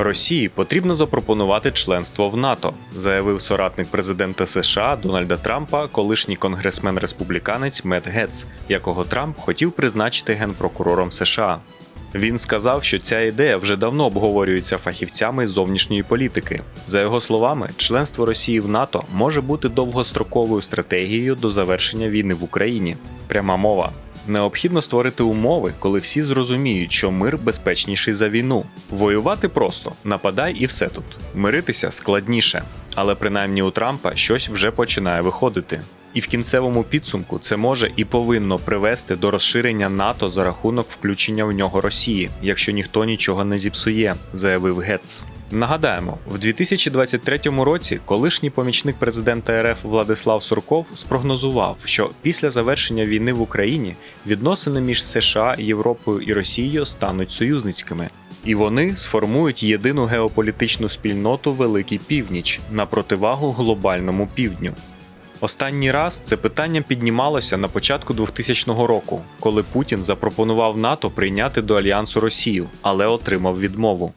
Росії потрібно запропонувати членство в НАТО, заявив соратник президента США Дональда Трампа, колишній конгресмен-республіканець Мет Гетц, якого Трамп хотів призначити генпрокурором США. Він сказав, що ця ідея вже давно обговорюється фахівцями зовнішньої політики. За його словами, членство Росії в НАТО може бути довгостроковою стратегією до завершення війни в Україні. Пряма мова. Необхідно створити умови, коли всі зрозуміють, що мир безпечніший за війну. Воювати просто нападай і все тут. Миритися складніше, але принаймні у Трампа щось вже починає виходити. І в кінцевому підсумку це може і повинно привести до розширення НАТО за рахунок включення в нього Росії, якщо ніхто нічого не зіпсує, заявив Гетц. Нагадаємо, в 2023 році колишній помічник президента РФ Владислав Сурков спрогнозував, що після завершення війни в Україні відносини між США, Європою і Росією стануть союзницькими. І вони сформують єдину геополітичну спільноту Великий Північ на противагу глобальному півдню. Останній раз це питання піднімалося на початку 2000 року, коли Путін запропонував НАТО прийняти до альянсу Росію, але отримав відмову.